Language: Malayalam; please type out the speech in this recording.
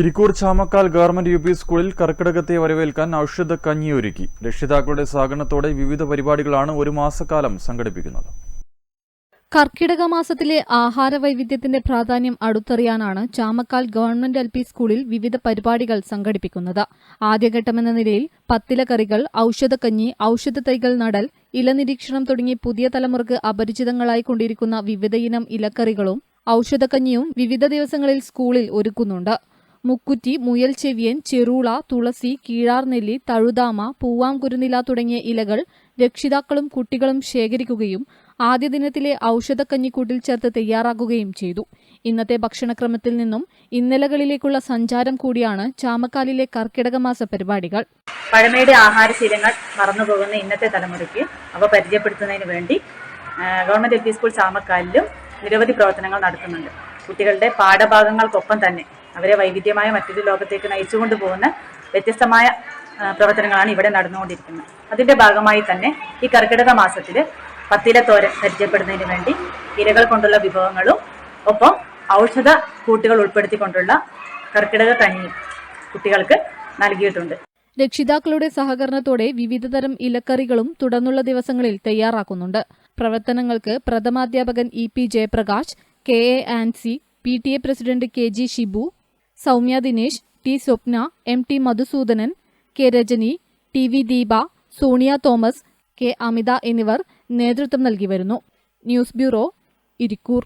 Irikkur Chamakkal government U P സ്കൂളിൽ കർക്കിടകത്തെ വരവേൽക്കാൻ ഔഷധ കഞ്ഞി ഒരുക്കി രക്ഷിതാക്കളുടെ സഹകരണത്തോടെ വിവിധ പരിപാടികളാണ് ഒരു മാസക്കാലം സംഘടിപ്പിക്കുന്നത്. കർക്കിടക മാസത്തിലെ ആഹാര വൈവിധ്യത്തിന്റെ പ്രാധാന്യം അടുത്തറിയാനാണ് ചാമക്കാൽ ഗവൺമെന്റ് എൽ പി സ്കൂളിൽ വിവിധ പരിപാടികൾ സംഘടിപ്പിക്കുന്നത്. ആദ്യഘട്ടമെന്ന നിലയിൽ പത്തിലക്കറികൾ ഔഷധക്കഞ്ഞി ഔഷധ തൈകൾ നടൽ ഇലനിരീക്ഷണം തുടങ്ങി പുതിയ തലമുറയ്ക്ക് അപരിചിതങ്ങളായി കൊണ്ടിരിക്കുന്ന വിവിധയിനം ഇലക്കറികളും ഔഷധക്കഞ്ഞിയും വിവിധ ദിവസങ്ങളിൽ സ്കൂളിൽ ഒരുക്കുന്നുണ്ട്. മുക്കുറ്റി മുയൽ ചെവിയൻ ചെറൂള തുളസി കീഴാർനെല്ലി തഴുതാമ പൂവാംകുരുനില തുടങ്ങിയ ഇലകൾ രക്ഷിതാക്കളും കുട്ടികളും ശേഖരിക്കുകയും ആദ്യ ദിനത്തിലെ ഔഷധക്കഞ്ഞിക്കൂട്ടിൽ ചേർത്ത് തയ്യാറാക്കുകയും ചെയ്തു. ഇന്നത്തെ ഭക്ഷണക്രമത്തിൽ നിന്നും ഇന്നലകളിലേക്കുള്ള സഞ്ചാരം കൂടിയാണ് ചാമക്കാലിലെ കർക്കിടക മാസ പരിപാടികൾ. പഴമയുടെ ആഹാരശീലങ്ങൾ മറന്നുപോകുന്ന ഇന്നത്തെ തലമുറയ്ക്ക് അവ പരിചയപ്പെടുത്തുന്നതിന് വേണ്ടി ഗവൺമെന്റ് എൽ പി സ്കൂൾ ചാമക്കാലിലും നിരവധി പ്രവർത്തനങ്ങൾ നടത്തുന്നുണ്ട്. കുട്ടികളുടെ പാഠഭാഗങ്ങൾക്കൊപ്പം തന്നെ അവരെ വൈവിധ്യമായ മറ്റൊരു ലോകത്തേക്ക് നയിച്ചുകൊണ്ട് പോകുന്ന വ്യത്യസ്തമായ പ്രവർത്തനങ്ങളാണ് ഇവിടെ നടന്നുകൊണ്ടിരിക്കുന്നത്. അതിന്റെ ഭാഗമായി തന്നെ ഈ കർക്കിടക മാസത്തിൽ പത്തില തോരൻ പരിചയപ്പെടുന്നതിന് വേണ്ടി ഇരകൾ കൊണ്ടുള്ള വിഭവങ്ങളും ഒപ്പം ഔഷധ കൂട്ടുകൾ ഉൾപ്പെടുത്തിക്കൊണ്ടുള്ള കർക്കിടക കഞ്ഞി കുട്ടികൾക്ക് നൽകിയിട്ടുണ്ട്. രക്ഷിതാക്കളുടെ സഹകരണത്തോടെ വിവിധതരം ഇലക്കറികളും തുടർന്നുള്ള ദിവസങ്ങളിൽ തയ്യാറാക്കുന്നുണ്ട്. പ്രവർത്തനങ്ങൾക്ക് പ്രഥമാധ്യാപകൻ E P Jayaprakash K A Ancy P T A president K G Shibu Soumya Dinesh T Swapna M T Madhusoodanan K Rajani T V Deepa Sonia Thomas K Amitha എന്നിവർ നേതൃത്വം നൽകി വരുന്നു. News bureau Irikkur.